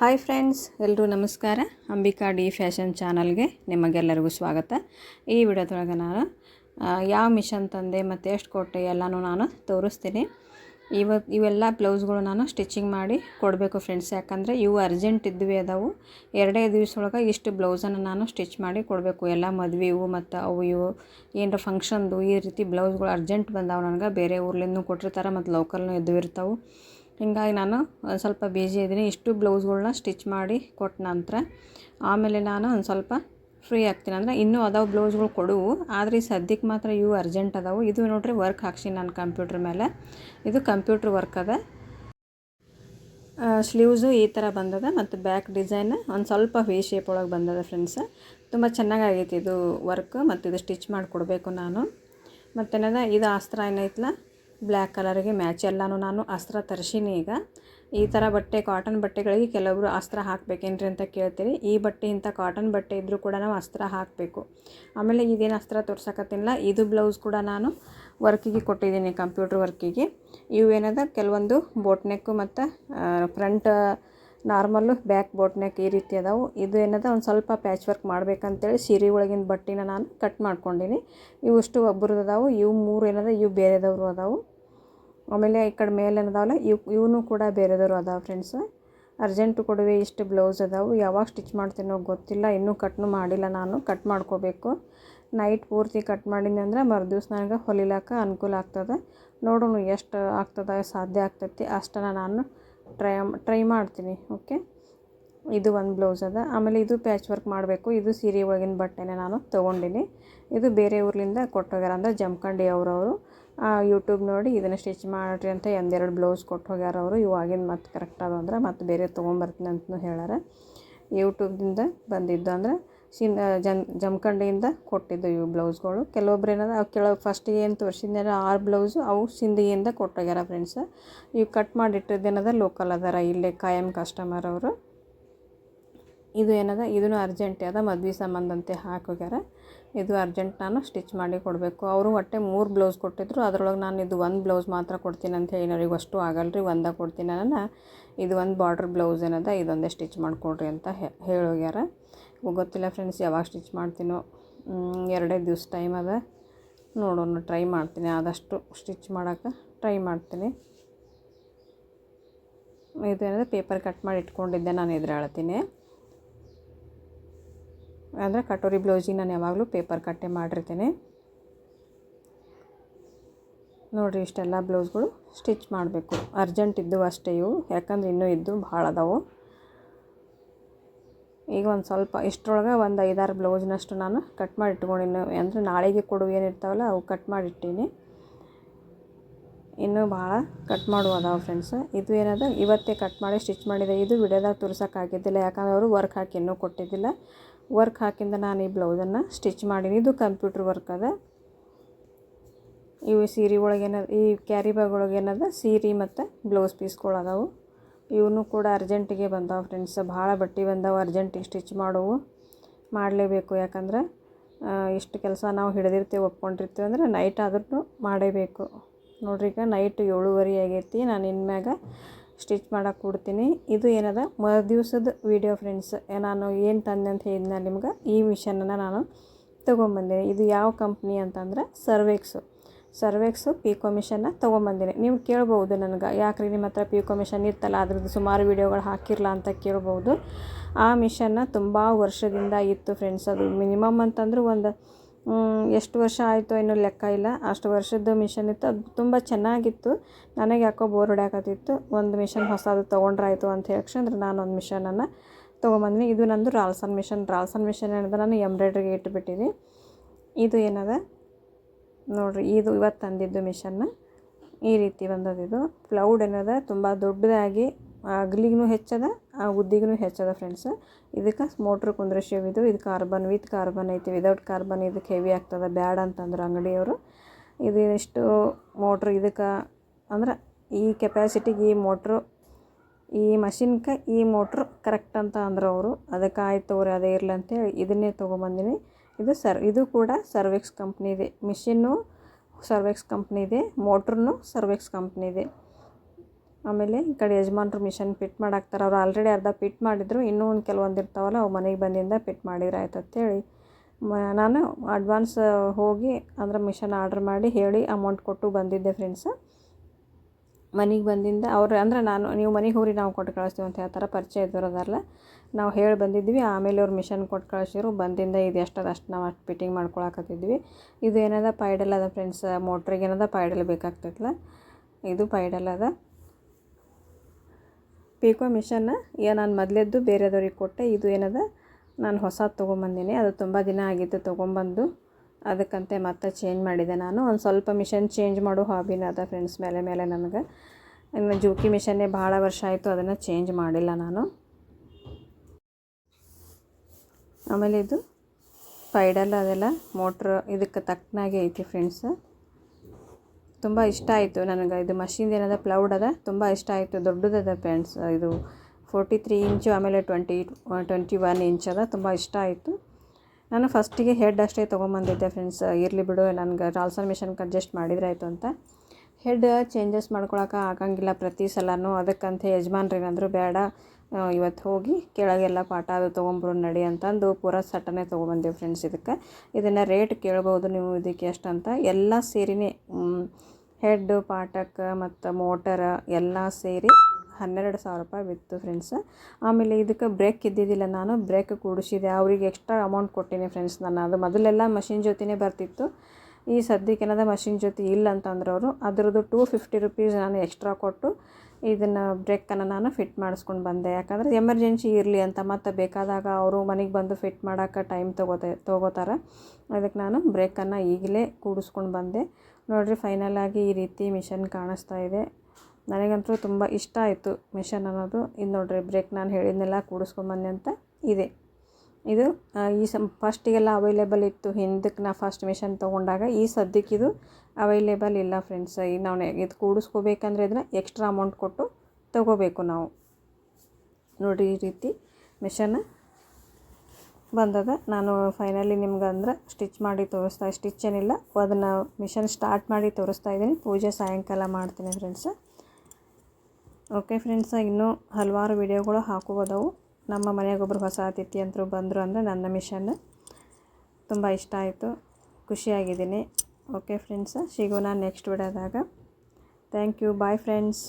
Hi friends ಎಲ್ಲರೂ ನಮಸ್ಕಾರ. Ambika D fashion ಚಾನಲ್ಗೆ ನಿಮಗೆಲ್ಲರಿಗೂ ಸ್ವಾಗತ. ಈ ವಿಡಿಯೋದೊಳಗೆ ನಾನು ಯಾವ ಮಿಷನ್ ತಂದೆ ಮತ್ತು ಎಷ್ಟು ಕೊಟ್ಟೆ ಎಲ್ಲನೂ ನಾನು ತೋರಿಸ್ತೀನಿ. ಇವತ್ತು ಇವೆಲ್ಲ ಬ್ಲೌಸ್ಗಳು ನಾನು ಸ್ಟಿಚಿಂಗ್ ಮಾಡಿ ಕೊಡಬೇಕು ಫ್ರೆಂಡ್ಸ್. ಯಾಕಂದರೆ ಇವು ಅರ್ಜೆಂಟ್ ಇದ್ವಿ ಅದಾವು. ಎರಡೇ ದಿವ್ಸೊಳಗೆ ಇಷ್ಟು ಬ್ಲೌಸನ್ನು ನಾನು ಸ್ಟಿಚ್ ಮಾಡಿ ಕೊಡಬೇಕು. ಎಲ್ಲ ಮದುವೆ ಇವು ಮತ್ತು ಅವು ಇವು, ಏನರ ಫಂಕ್ಷನ್ದು ಈ ರೀತಿ ಬ್ಲೌಸ್ಗಳು ಅರ್ಜೆಂಟ್ ಬಂದಾವು ನನಗೆ. ಬೇರೆ ಊರ್ಲಿಂದ ಕೊಟ್ಟಿರ್ತಾರೆ ಮತ್ತು ಲೋಕಲ್ನೂ ಇದ್ದು ಇರ್ತಾವೆ. ಹಿಂಗಾಗಿ ನಾನು ಸ್ವಲ್ಪ ಬ್ಯುಸಿ ಇದ್ದೀನಿ ಇಷ್ಟು ಬ್ಲೌಸ್ಗಳನ್ನ ಸ್ಟಿಚ್ ಮಾಡಿ ಕೊಟ್ಟ ನಂತರ, ಆಮೇಲೆ ನಾನು ಒಂದು ಸ್ವಲ್ಪ ಫ್ರೀ ಆಗ್ತೀನಿ. ಅಂದರೆ ಇನ್ನೂ ಅದಾವು ಬ್ಲೌಸ್ಗಳು ಕೊಡುವು. ಆದರೆ ಸದ್ಯಕ್ಕೆ ಮಾತ್ರ ಇವು ಅರ್ಜೆಂಟ್ ಅದಾವು. ಇದು ನೋಡ್ರಿ ವರ್ಕ್ ಹಾಕ್ಸಿ ನಾನು ಕಂಪ್ಯೂಟ್ರ್ ಮೇಲೆ. ಇದು ಕಂಪ್ಯೂಟ್ರ್ ವರ್ಕ್ ಅದ. ಸ್ಲೀವ್ಸು ಈ ಥರ ಬಂದದ ಮತ್ತು ಬ್ಯಾಕ್ ಡಿಸೈನ್ ಒಂದು ಸ್ವಲ್ಪ ವಿ ಶೇಪ್ ಒಳಗೆ ಬಂದದ ಫ್ರೆಂಡ್ಸ್ ತುಂಬ ಚೆನ್ನಾಗಾಗೈತಿ ಇದು ವರ್ಕ್ ಮತ್ತು ಇದು ಸ್ಟಿಚ್ ಮಾಡಿಕೊಡ್ಬೇಕು ನಾನು. ಮತ್ತೇನದ, ಇದು ಆಸ್ತ್ರ ಏನೈತಲ್ಲ ಬ್ಲ್ಯಾಕ್ ಕಲರಿಗೆ ಮ್ಯಾಚ್ ಎಲ್ಲನೂ ನಾನು ಅಸ್ತ್ರ ತರಿಸೀನಿ ಈಗ. ಈ ಥರ ಬಟ್ಟೆ ಕಾಟನ್ ಬಟ್ಟೆಗಳಿಗೆ ಕೆಲವರು ಅಸ್ತ್ರ ಹಾಕಬೇಕೇನ್ರಿ ಅಂತ ಕೇಳ್ತೀರಿ. ಈ ಬಟ್ಟೆ ಇಂಥ ಕಾಟನ್ ಬಟ್ಟೆ ಇದ್ದರೂ ಕೂಡ ನಾವು ಅಸ್ತ್ರ ಹಾಕಬೇಕು. ಆಮೇಲೆ ಇದೇನು ಅಸ್ತ್ರ ತೋರ್ಸಕತ್ತಿಲ್ಲ. ಇದು ಬ್ಲೌಸ್ ಕೂಡ ನಾನು ವರ್ಕಿಗೆ ಕೊಟ್ಟಿದ್ದೀನಿ ಕಂಪ್ಯೂಟ್ರ್ ವರ್ಕಿಗೆ. ಇವು ಏನದ? ಕೆಲವೊಂದು ಬೋಟ್ ನೆಕ್ಕು ಮತ್ತು ಫ್ರಂಟ್ ನಾರ್ಮಲ್ಲು ಬ್ಯಾಕ್ ಬೋಟ್ ಈ ರೀತಿ ಅದಾವು. ಇದು ಏನದ, ಒಂದು ಸ್ವಲ್ಪ ಪ್ಯಾಚ್ ವರ್ಕ್ ಮಾಡ್ಬೇಕಂತೇಳಿ ಸೀರೆ ಒಳಗಿನ ಬಟ್ಟೆನ ನಾನು ಕಟ್ ಮಾಡ್ಕೊಂಡೀನಿ. ಇವು ಇಷ್ಟು ಒಬ್ಬರದ್ದು ಅದಾವು, ಇವು ಮೂರು ಏನದ, ಇವು ಬೇರೆದವರು ಅದಾವು. ಆಮೇಲೆ ಈ ಕಡೆ ಮೇಲೆ ಏನದಾವಲ್ಲ, ಇವು, ಇವನು ಕೂಡ ಬೇರೆದವರು ಅದಾವೆ ಫ್ರೆಂಡ್ಸ್ ಅರ್ಜೆಂಟು ಕೊಡುವೆ ಇಷ್ಟು ಬ್ಲೌಸ್ ಅದಾವು. ಯಾವಾಗ ಸ್ಟಿಚ್ ಮಾಡ್ತೀನೋ ಗೊತ್ತಿಲ್ಲ, ಇನ್ನೂ ಕಟ್ನು ಮಾಡಿಲ್ಲ ನಾನು ಕಟ್ ಮಾಡ್ಕೋಬೇಕು. ನೈಟ್ ಪೂರ್ತಿ ಕಟ್ ಮಾಡೀನಿ ಅಂದ್ರೆ ಮರುದಿವ್ಸ ನನಗೆ ಹೊಲಿಲಾಕ ಅನುಕೂಲ ಆಗ್ತದೆ. ನೋಡೋಣ ಎಷ್ಟು ಆಗ್ತದೆ, ಸಾಧ್ಯ ಆಗ್ತೈತಿ, ಅಷ್ಟನ್ನು ನಾನು ಟ್ರೈ ಟ್ರೈ ಮಾಡ್ತೀನಿ, ಓಕೆ? ಇದು ಒಂದು ಬ್ಲೌಸ್ ಅದ. ಆಮೇಲೆ ಇದು ಪ್ಯಾಚ್ ವರ್ಕ್ ಮಾಡಬೇಕು. ಇದು ಸೀರೆ ಒಳಗಿನ ಬಟ್ಟೆನೇ ನಾನು ತೊಗೊಂಡಿನಿ. ಇದು ಬೇರೆ ಊರ್ಲಿಂದ ಕೊಟ್ಟೋಗ್ಯಾರ ಅಂದ್ರೆ ಜಮ್ಕಂಡಿ ಅವರವರು. ಯೂಟ್ಯೂಬ್ ನೋಡಿ ಇದನ್ನು ಸ್ಟಿಚ್ ಮಾಡಿರಿ ಅಂತ ಒಂದೆರಡು ಬ್ಲೌಸ್ ಕೊಟ್ಟು ಹೋಗ್ಯಾರ ಅವರು ಇವಾಗಿನ ಮತ್ತೆ ಕರೆಕ್ಟ್ ಅದ ಅಂದ್ರೆ ಮತ್ತೆ ಬೇರೆ ತೊಗೊಂಬರ್ತೀನಿ ಅಂತಲೂ ಹೇಳ್ಯಾರ. ಯೂಟ್ಯೂಬ್ದಿಂದ ಬಂದಿದ್ದು ಅಂದ್ರೆ ಸಿನ್ ಜನ್, ಜಮಖಂಡಿಯಿಂದ ಕೊಟ್ಟಿದ್ದು ಇವು ಬ್ಲೌಸ್ಗಳು. ಕೆಲವೊಬ್ರು ಏನದ ಕೆಲವು ಫಸ್ಟಿಗೆ ಏನು ತೋರಿಸಿದ್ನಲ್ಲ ಆರು ಬ್ಲೌಸು, ಅವು ಸಿಂಧಿಯಿಂದ ಕೊಟ್ಟೋಗ್ಯಾರ ಫ್ರೆಂಡ್ಸ್ ಇವು ಕಟ್ ಮಾಡಿಟ್ಟಿದ್ದೇನದ ಲೋಕಲ್ ಅದಾರ, ಇಲ್ಲೇ ಕಾಯಂ ಕಸ್ಟಮರ್ ಅವರು. ಇದು ಏನದ ಇದೂ ಅರ್ಜೆಂಟ್ ಅದ, ಮದ್ವೆ ಸಂಬಂಧ ಅಂತ ಹಾಕೋಗ್ಯಾರ. ಇದು ಅರ್ಜೆಂಟ್ ನಾನು ಸ್ಟಿಚ್ ಮಾಡಿ ಕೊಡಬೇಕು. ಅವರು ಒಟ್ಟೆ ಮೂರು ಬ್ಲೌಸ್ ಕೊಟ್ಟಿದ್ರು, ಅದ್ರೊಳಗೆ ನಾನು ಇದು ಒಂದು ಬ್ಲೌಸ್ ಮಾತ್ರ ಕೊಡ್ತೀನಿ ಅಂತ ಹೇಳಿ ಅವ್ರಿಗೆ ಅಷ್ಟು ಆಗಲ್ಲ ರೀ ಒಂದೇ ಕೊಡ್ತೀನಿ ನಾನು ಇದು ಒಂದು ಬಾರ್ಡ್ರ್ ಬ್ಲೌಸ್ ಏನದ, ಇದೊಂದೇ ಸ್ಟಿಚ್ ಮಾಡಿಕೊಡ್ರಿ ಅಂತ ಹೇಳೋಗ್ಯಾರ. ಗೊತ್ತಿಲ್ಲ ಫ್ರೆಂಡ್ಸ್ ಯಾವಾಗ ಸ್ಟಿಚ್ ಮಾಡ್ತೀನೋ ಎರಡೇ ದಿವ್ಸ ಟೈಮ್ ಅದ. ನೋಡೋಣ ಟ್ರೈ ಮಾಡ್ತೀನಿ. ಆದಷ್ಟು ಸ್ಟಿಚ್ ಮಾಡೋಕೆ ಟ್ರೈ ಮಾಡ್ತೀನಿ. ಇದೇನಂದರೆ ಪೇಪರ್ ಕಟ್ ಮಾಡಿ ಇಟ್ಕೊಂಡಿದ್ದೆ ನಾನು ಎದುರು ಹೇಳ್ತೀನಿ ಅಂದರೆ ಕಟೋರಿ ಬ್ಲೌಸಿಗೆ ನಾನು ಯಾವಾಗಲೂ ಪೇಪರ್ ಕಟ್ಟೆ ಮಾಡಿರ್ತೀನಿ. ನೋಡಿರಿ, ಇಷ್ಟೆಲ್ಲ ಬ್ಲೌಸ್ಗಳು ಸ್ಟಿಚ್ ಮಾಡಬೇಕು. ಅರ್ಜೆಂಟ್ ಇದ್ದವು ಅಷ್ಟೇ ಇವು. ಯಾಕಂದ್ರೆ ಇನ್ನೂ ಇದ್ದು ಭಾಳ ಅದಾವು. ಈಗ ಒಂದು ಸ್ವಲ್ಪ ಇಷ್ಟರೊಳಗೆ ಒಂದು ಐದಾರು ಬ್ಲೌಸ್ನಷ್ಟು ನಾನು ಕಟ್ ಮಾಡಿ ಇಟ್ಕೊಂಡಿನಿ ಅಂದರೆ ನಾಳೆಗೆ ಕೊಡುವ ಏನಿರ್ತಾವಲ್ಲ ಅವು ಕಟ್ ಮಾಡಿಟ್ಟೀನಿ. ಇನ್ನೂ ಭಾಳ ಕಟ್ ಮಾಡುವ ಅದಾವೆ ಫ್ರೆಂಡ್ಸ್ ಇದು ಏನದ, ಇವತ್ತೇ ಕಟ್ ಮಾಡಿ ಸ್ಟಿಚ್ ಮಾಡಿದೆ. ಇದು ವಿಡಿಯೋದಾಗ ತೋರ್ಸೋಕ್ಕಾಗಿದ್ದಿಲ್ಲ ಯಾಕಂದ್ರೆ ಅವರು ವರ್ಕ್ ಹಾಕಿ ಇನ್ನೂ ಕೊಟ್ಟಿದ್ದಿಲ್ಲ. ವರ್ಕ್ ಹಾಕಿಂದ ನಾನು ಈ ಬ್ಲೌಸನ್ನು ಸ್ಟಿಚ್ ಮಾಡೀನಿ. ಇದು ಕಂಪ್ಯೂಟ್ರ್ ವರ್ಕ್ ಅದ. ಇವು ಸೀರೆ ಒಳಗೇನದ ಈ ಕ್ಯಾರಿ ಬ್ಯಾಗ್ ಒಳಗೇನದ, ಸೀರೆ ಮತ್ತು ಬ್ಲೌಸ್ ಪೀಸ್ಗಳು ಅದಾವು. ಇವನು ಕೂಡ ಅರ್ಜೆಂಟಿಗೆ ಬಂದವು ಫ್ರೆಂಡ್ಸ್ ಭಾಳ ಬಟ್ಟೆ ಬಂದಾವೆ ಅರ್ಜೆಂಟಿಗೆ ಸ್ಟಿಚ್ ಮಾಡೋವು, ಮಾಡಲೇಬೇಕು. ಯಾಕಂದ್ರೆ ಇಷ್ಟು ಕೆಲಸ ನಾವು ಹಿಡಿದಿರ್ತೀವಿ, ಒಪ್ಕೊಂಡಿರ್ತೀವಿ ಅಂದರೆ ನೈಟ್ ಆದ್ರೂ ಮಾಡೇಬೇಕು. ನೋಡ್ರಿ ಈಗ ನೈಟ್ ಏಳುವರೆ ಆಗೈತಿ, ನಾನು ಇನ್ಮ್ಯಾಗ ಸ್ಟಿಚ್ ಮಾಡಕ್ಕೆ ಕೊಡ್ತೀನಿ. ಇದು ಏನದ? ಮರು ದಿವಸದ ವೀಡಿಯೋ ಫ್ರೆಂಡ್ಸ್ ನಾನು ಏನು ತಂದೆ ಅಂತ ಹೇಳಿದ್ನ ನಿಮ್ಗೆ, ಈ ಮಿಷನನ್ನು ನಾನು ತೊಗೊಂಬಂದಿನಿ. ಇದು ಯಾವ ಕಂಪ್ನಿ ಅಂತಂದ್ರೆ ಸರ್ವೆಕ್ಸು ಸರ್ವೆಕ್ಸು ಪಿಕೋ ಮಿಷನ್ನ ತೊಗೊಂಬಂದಿನಿ. ನೀವು ಕೇಳ್ಬೋದು ನನಗೆ. ಯಾಕ್ರಿ ನಿಮ್ಮ ಹತ್ರ ಪಿಕೋ ಮಿಷನ್ ಇತ್ತಲ್ಲ? ಅದ್ರದ್ದು ಸುಮಾರು ವೀಡಿಯೋಗಳು ಹಾಕಿರಲ್ಲ ಅಂತ ಕೇಳ್ಬೋದು ಆ ಮಿಷನ್ನ ತುಂಬ ವರ್ಷದಿಂದ ಇತ್ತು ಫ್ರೆಂಡ್ಸ್ ಅದು ಮಿನಿಮಮ್ ಅಂತಂದ್ರೆ ಒಂದು ಎಷ್ಟು ವರ್ಷ ಆಯಿತು ಏನೂ ಲೆಕ್ಕ ಇಲ್ಲ. ಅಷ್ಟು ವರ್ಷದ ಮಿಷನ್ ಇತ್ತು. ಅದು ತುಂಬ ಚೆನ್ನಾಗಿತ್ತು. ನನಗೆ ಯಾಕೋ ಬೋರ್ ಹೊಡ್ಯಾಕತ್ತಿತ್ತು. ಒಂದು ಮಿಷನ್ ಹೊಸದು ತೊಗೊಂಡ್ರಾಯ್ತು ಅಂತ ಹೇಳ್ಕಂದ್ರೆ ನಾನು ಒಂದು ಮಿಷನನ್ನು ತೊಗೊಂಬಂದಿನಿ. ಇದು ನಂದು ರಾಲ್ಸನ್ ಮಿಷನ್ ರಾಲ್ಸನ್ ಮಿಷನ್ ಏನದ? ನಾನು ಎಂಬ್ರಾಯ್ಡ್ರಿಗೆ ಇಟ್ಬಿಟ್ಟಿನಿ. ಇದು ಏನದ? ನೋಡ್ರಿ, ಇದು ಇವತ್ತು ತಂದಿದ್ದು ಮಿಷನ್ನ ಈ ರೀತಿ ಬಂದದ ಇದು. ಕ್ಲೌಡ್ ಏನದ ತುಂಬ ದೊಡ್ಡದಾಗಿ ಅಗ್ಲಿಗೂ ಹೆಚ್ಚದ, ಆ ಉದ್ದಿಗೂ ಹೆಚ್ಚದ ಫ್ರೆಂಡ್ಸ್ ಇದಕ್ಕೆ ಮೋಟ್ರ್ ಕುಂದ್ರಶಿವ್ ಇದು. ಇದು ಕಾರ್ಬನ್ ವಿತ್ ಕಾರ್ಬನ್ ಐತಿ. ವಿದೌಟ್ ಕಾರ್ಬನ್ ಇದಕ್ಕೆ ಹೆವಿ ಆಗ್ತದೆ. ಬ್ಯಾಡ ಅಂತಂದ್ರೆ ಅಂಗಡಿಯವರು. ಇದು ಮೋಟ್ರ್ ಇದಕ್ಕೆ, ಅಂದ್ರೆ ಈ ಕೆಪ್ಯಾಸಿಟಿಗೆ ಈ ಮೋಟ್ರು ಈ ಮಷಿನ್ಗೆ ಈ ಮೋಟ್ರು ಕರೆಕ್ಟ್ ಅಂತ ಅಂದ್ರೆ ಅವರು. ಅದಕ್ಕೆ ಆಯ್ತು ಅವ್ರು ಅದೇ ಇರಲಿ ಅಂತೇಳಿ ಇದನ್ನೇ ತೊಗೊಂಬಂದಿನಿ. ಇದು ಸರ್, ಇದು ಕೂಡ ಸರ್ವೆಕ್ಸ್ ಕಂಪ್ನಿದೆ ಮಿಷಿನ್ನು ಸರ್ವೆಕ್ಸ್ ಕಂಪ್ನಿದೆ ಮೋಟ್ರೂ ಸರ್ವೆಕ್ಸ್ ಕಂಪ್ನಿದೆ ಆಮೇಲೆ ಈ ಕಡೆ ಯಜಮಾನ್ರು ಮಿಷನ್ ಫಿಟ್ ಮಾಡಾಕ್ತಾರೆ. ಅವ್ರು ಆಲ್ರೆಡಿ ಅರ್ಧ ಫಿಟ್ ಮಾಡಿದ್ರು. ಇನ್ನೂ ಒಂದು ಕೆಲವೊಂದು ಇರ್ತಾವಲ್ಲ, ಅವು ಮನೆಗೆ ಬಂದಿಂದ ಫಿಟ್ ಮಾಡಿದ್ರೆ ಆಯ್ತು ಅಂತೇಳಿ. ಮ, ನಾನು ಅಡ್ವಾನ್ಸ್ ಹೋಗಿ ಅಂದ್ರೆ ಮಿಷನ್ ಆರ್ಡ್ರ್ ಮಾಡಿ ಹೇಳಿ ಅಮೌಂಟ್ ಕೊಟ್ಟು ಬಂದಿದ್ದೆ ಫ್ರೆಂಡ್ಸ್ ಮನೆಗೆ ಬಂದಿಂದ ಅವ್ರು ಅಂದ್ರೆ ನಾನು, ನೀವು ಮನೆಗೆ ಹೋಗ್ರಿ, ನಾವು ಕೊಟ್ಟು ಕಳಿಸ್ತೀವಿ ಅಂತ ಹೇಳ್ತಾರೆ. ಪರಿಚಯ ಇದ್ದವ್ರು ನಾವು ಹೇಳಿ ಬಂದಿದ್ವಿ. ಆಮೇಲೆ ಅವ್ರು ಮಿಷನ್ ಕೊಟ್ಟು ಕಳಿಸಿದ್ರು ಬಂದಿಂದ ಇದು ಎಷ್ಟದ ಅಷ್ಟು ನಾವು ಅಷ್ಟು ಫಿಟ್ಟಿಂಗ್ ಮಾಡ್ಕೊಳಕತ್ತಿದ್ವಿ. ಇದು ಏನದ ಪೈಡಲ್ ಅದ ಫ್ರೆಂಡ್ಸ್ ಮೋಟ್ರಿಗೆ ಏನದ ಪೈಡಲ್ ಬೇಕಾಗ್ತೈತಲ್ಲ ಇದು ಪೈಡಲ್ ಅದ. ಪೀಕೋ ಮಿಷನ್ ಈಗ ನಾನು ಮೊದಲೆದ್ದು ಬೇರೆದವ್ರಿಗೆ ಕೊಟ್ಟೆ. ಇದು ಏನದ? ನಾನು ಹೊಸ ತೊಗೊಂಬಂದಿನಿ. ಅದು ತುಂಬ ದಿನ ಆಗಿತ್ತು ತೊಗೊಂಬಂದು. ಅದಕ್ಕಂತೆ ಮತ್ತೆ ಚೇಂಜ್ ಮಾಡಿದೆ ನಾನು. ಒಂದು ಸ್ವಲ್ಪ ಮಿಷನ್ ಚೇಂಜ್ ಮಾಡೋ ಹಾಬಿನ ಅದ ಫ್ರೆಂಡ್ಸ್ ಮೇಲೆ ಮೇಲೆ ನನಗೆ. ಇನ್ನು ಜೂಕಿ ಮಿಷನ್ನೇ ಭಾಳ ವರ್ಷ ಆಯಿತು, ಅದನ್ನು ಚೇಂಜ್ ಮಾಡಿಲ್ಲ ನಾನು. ಆಮೇಲೆ ಇದು ಪೈಡಲ್ ಅದೆಲ್ಲ ಮೋಟ್ರ್ ಇದಕ್ಕೆ ತಕ್ಕನಾಗೆ ಐತಿ ಫ್ರೆಂಡ್ಸ್ ತುಂಬ ಇಷ್ಟ ಆಯಿತು ನನಗೆ. ಇದು ಮಷಿನ್ದು ಏನದ ಪ್ಲೌಡ್ ಅದ, ತುಂಬ ಇಷ್ಟ ಆಯಿತು. ದೊಡ್ಡದದ ಫ್ರೆಂಡ್ಸ್ ಇದು ಫೋರ್ಟಿ ತ್ರೀ ಇಂಚು ಆಮೇಲೆ ಟ್ವೆಂಟಿ ಟ್ವೆಂಟಿ ಒನ್ ಇಂಚ್ ಅದ, ತುಂಬ ಇಷ್ಟ ಆಯಿತು. ನಾನು ಫಸ್ಟಿಗೆ ಹೆಡ್ ಅಷ್ಟೇ ತೊಗೊಂಬಂದಿದ್ದೆ ಫ್ರೆಂಡ್ಸ್ ಇರಲಿ ಬಿಡು, ನನಗೆ ರಾಲ್ಸನ್ ಮಿಷನ್ಗೆ ಅಡ್ಜಸ್ಟ್ ಮಾಡಿದ್ರೆ ಆಯಿತು ಅಂತ. ಹೆಡ್ ಚೇಂಜಸ್ ಮಾಡ್ಕೊಳಕ್ಕೆ ಆಗಂಗಿಲ್ಲ ಪ್ರತಿ ಸಲನೂ. ಅದಕ್ಕಂತ ಯಜಮಾನ್ರು ಏನಂದ್ರು ಬೇಡ ಇವತ್ತು ಹೋಗಿ ಕೆಳಗೆಲ್ಲ ಪಾಠ ಅದು ತೊಗೊಂಬರು, ನಡಿ ಅಂತಂದು ಪೂರ ಸಟ್ಟನೇ ತೊಗೊಂಬಂದೀವಿ ಫ್ರೆಂಡ್ಸ್ ಇದಕ್ಕೆ. ಇದನ್ನು ರೇಟ್ ಕೇಳ್ಬೋದು ನೀವು ಇದಕ್ಕೆ ಎಷ್ಟು ಅಂತ ಎಲ್ಲ ಸೇರಿನೇ ಹೆಡ್ ಪಾಠಕ್ಕೆ ಮತ್ತು ಮೋಟರ್ ಎಲ್ಲ ಸೇರಿ ಹನ್ನೆರಡು ಸಾವಿರ ರೂಪಾಯಿ ಬಿತ್ತು ಫ್ರೆಂಡ್ಸ್ ಆಮೇಲೆ ಇದಕ್ಕೆ ಬ್ರೇಕ್ ಇದ್ದಿದ್ದಿಲ್ಲ ನಾನು. ಬ್ರೇಕ್ ಕೂಡಿಸಿದೆ. ಅವ್ರಿಗೆ ಎಕ್ಸ್ಟ್ರಾ ಅಮೌಂಟ್ ಕೊಟ್ಟಿನಿ ಫ್ರೆಂಡ್ಸ್ ನಾನು ಅದು ಮೊದಲೆಲ್ಲ ಮಷಿನ್ ಜೊತೆನೇ ಬರ್ತಿತ್ತು. ಈ ಸದ್ಯಕ್ಕೆ ಮಷಿನ್ ಜೊತೆ ಇಲ್ಲ ಅಂತಂದ್ರೆ ಅವರು. ಅದ್ರದ್ದು ಟೂ ಫಿಫ್ಟಿ ರುಪೀಸ್ ನಾನು ಎಕ್ಸ್ಟ್ರಾ ಕೊಟ್ಟು ಇದನ್ನು ಬ್ರೇಕನ್ನು ನಾನು ಫಿಟ್ ಮಾಡಿಸ್ಕೊಂಡು ಬಂದೆ. ಯಾಕಂದರೆ ಎಮರ್ಜೆನ್ಸಿ ಇರಲಿ ಅಂತ ಮತ್ತು ಬೇಕಾದಾಗ ಅವರು ಮನೆಗೆ ಬಂದು ಫಿಟ್ ಮಾಡೋಕ್ಕೆ ಟೈಮ್ ತೊಗೋತೆ, ತೊಗೋತಾರೆ. ಅದಕ್ಕೆ ನಾನು ಬ್ರೇಕನ್ನು ಈಗಲೇ ಕೂಡಿಸ್ಕೊಂಡು ಬಂದೆ. ನೋಡಿರಿ ಫೈನಲ್ ಆಗಿ ಈ ರೀತಿ ಮಿಷನ್ ಕಾಣಿಸ್ತಾ ಇದೆ. ನನಗಂತೂ ತುಂಬ ಇಷ್ಟ ಆಯಿತು ಮಿಷನ್ ಅನ್ನೋದು. ಇದು ನೋಡಿರಿ, ಬ್ರೇಕ್ ನಾನು ಹೇಳಿದ್ನೆಲ್ಲ ಕೂಡಿಸ್ಕೊಂಬಂದೆ ಅಂತ ಇದೆ. ಇದು ಈ ಸಮ್, ಫಸ್ಟಿಗೆಲ್ಲ ಅವೈಲೇಬಲ್ ಇತ್ತು. ಹಿಂದಕ್ಕೆ ನಾ ಫಸ್ಟ್ ಮಿಷನ್ ತೊಗೊಂಡಾಗ ಈ ಸದ್ಯಕ್ಕೆ ಇದು ಅವೈಲೇಬಲ್ ಇಲ್ಲ ಫ್ರೆಂಡ್ಸ್. ಈಗ ನಾವು ಇದು ಕೂಡಿಸ್ಕೋಬೇಕಂದ್ರೆ ಇದನ್ನ ಎಕ್ಸ್ಟ್ರಾ ಅಮೌಂಟ್ ಕೊಟ್ಟು ತೊಗೋಬೇಕು ನಾವು. ನೋಡಿ ಈ ರೀತಿ ಮಿಷನ್ ಬಂದದ. ನಾನು ಫೈನಲಿ ನಿಮ್ಗೆ ಅಂದ್ರೆ ಸ್ಟಿಚ್ ಮಾಡಿ ತೋರಿಸ್ತಾ, ಸ್ಟಿಚ್ ಏನಿಲ್ಲ, ಅದನ್ನು ಮಿಷನ್ ಸ್ಟಾರ್ಟ್ ಮಾಡಿ ತೋರಿಸ್ತಾ ಇದ್ದೀನಿ. ಪೂಜೆ ಸಾಯಂಕಾಲ ಮಾಡ್ತೀನಿ ಫ್ರೆಂಡ್ಸ್. ಓಕೆ ಫ್ರೆಂಡ್ಸ ಇನ್ನೂ ಹಲವಾರು ವಿಡಿಯೋಗಳು ಹಾಕೋಬೋದವು ನಮ್ಮ ಮನೆಯಾಗೊಬ್ಬರು ಹೊಸ ಅತಿಥಿ ಅಂತರು ಬಂದರು ಅಂದರೆ ನನ್ನ ಮಿಷನ್ ತುಂಬ ಇಷ್ಟ ಆಯಿತು. ಖುಷಿಯಾಗಿದ್ದೀನಿ. ಓಕೆ ಫ್ರೆಂಡ್ಸ್ ಸಿಗೋಣ next ವಿಡಿಯೋದಾಗ. Thank you bye friends